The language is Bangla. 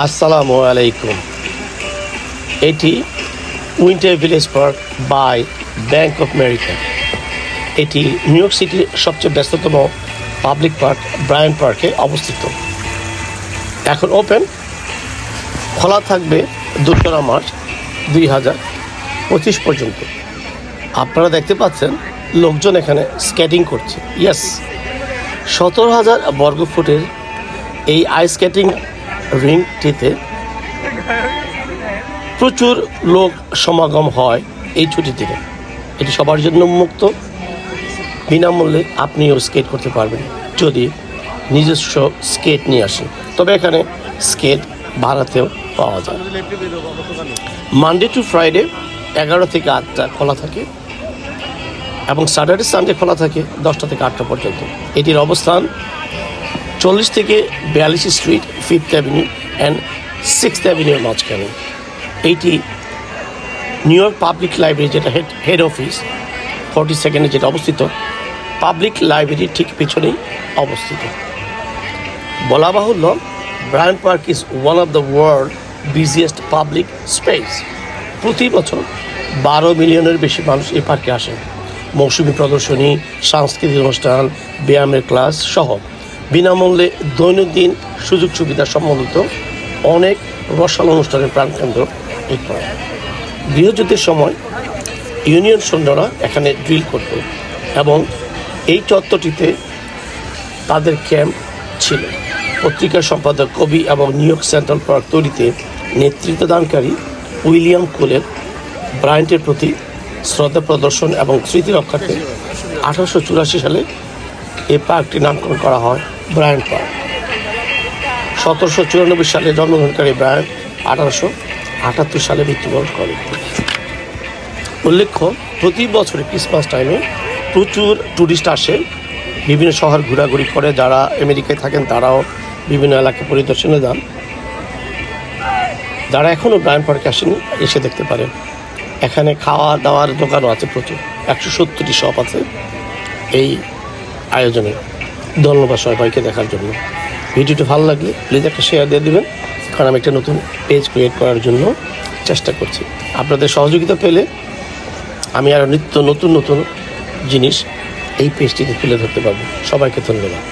আসসালামু আলাইকুম। এটি Winter Village Park by Bank of America. এটি নিউ ইয়র্ক সিটির সবচেয়ে ব্যস্ততম পাবলিক পার্ক ব্রায়ান পার্কে অবস্থিত। এখন ওপেন। খোলা থাকবে দোসরা মার্চ দুই হাজার পঁচিশ পর্যন্ত। আপনারা দেখতে পাচ্ছেন লোকজন এখানে স্কেটিং করছে। ইয়াস, সতেরো হাজার বর্গফুটের এই আইস স্কেটিং রিংটিতে প্রচুর লোক সমাগম হয় এই দিনে। এটি সবার জন্য মুক্ত বিনামূল্যে আপনিও স্কেট করতে পারবেন যদি নিজস্ব স্কেট নিয়ে আসেন। তবে এখানে স্কেট ভাড়াতেও পাওয়া যায়। মানডে টু ফ্রাইডে এগারো থেকে আটটা খোলা থাকে এবং স্যাটারডে সানডে খোলা থাকে দশটা থেকে আটটা পর্যন্ত। এটির অবস্থান চল্লিশ থেকে বিয়াল্লিশ Street Fifth Avenue and Sixth অ্যাভিনিউর মাঝখানে। এইটি নিউ ইয়র্ক পাবলিক লাইব্রেরি যেটা হেড হেড অফিস ফর্টি সেকেন্ডে যেটা অবস্থিত পাবলিক লাইব্রেরির ঠিক পিছনেই অবস্থিত। বলা বাহুল্য Bryant Park is one of the world biggest public space প্রতি বছর বারো মিলিয়নের বেশি মানুষ এই পার্কে আসেন। মৌসুমী প্রদর্শনী, সাংস্কৃতিক অনুষ্ঠান, ব্যায়ামের ক্লাস সহ। বিনামূল্যে দৈনন্দিন সুযোগ সুবিধা সম্বন্ধিত অনেক রসাল অনুষ্ঠানের প্রাণকেন্দ্র এই গৃহযুদ্ধের সময় ইউনিয়ন সৈন্যরা এখানে ড্রিল করত এবং এই চত্বরটিতে তাদের ক্যাম্প ছিল। পত্রিকার সম্পাদক কবি এবং নিউ ইয়র্ক সেন্ট্রাল পার্ক তৈরিতে নেতৃত্ব দানকারী উইলিয়াম কোলের ব্রায়েন্টের প্রতি শ্রদ্ধা প্রদর্শন এবং স্মৃতি রক্ষার্থে আঠারোশো চুরাশি সালে এই পার্কটি নামকরণ করা হয় ব্রায়ান্ট পার্ক। সতেরোশো চুরানব্বই সালে জন্মগ্রহণকারী ব্রায়ান্ট আঠারোশো আটাত্তর সালে মৃত্যুবরণ করে। উল্লেখ্য, প্রতি বছরে ক্রিসমাস টাইমে প্রচুর ট্যুরিস্ট আসে। বিভিন্ন শহর ঘোরাঘুরি করে, যারা আমেরিকায় থাকেন তারাও বিভিন্ন এলাকা পরিদর্শনে যান। যারা এখনও ব্রায়ান পার্কে আসেনি, এসে দেখতে পারেন। এখানে খাওয়া দাওয়ার দোকানও আছে প্রচুর। একশো সত্তরটি শপ আছে এই আয়োজনে। ধন্যবাদ সবাইকে দেখার জন্য। ভিডিওটি ভালো লাগলে প্লিজ একটা শেয়ার দিয়ে দেবেন, কারণ আমি একটা নতুন পেজ ক্রিয়েট করার জন্য চেষ্টা করছি। আপনাদের সহযোগিতা পেলে আমি আরও নিত্য নতুন নতুন জিনিস এই পেজটিতে তুলে ধরতে পারব। সবাইকে ধন্যবাদ।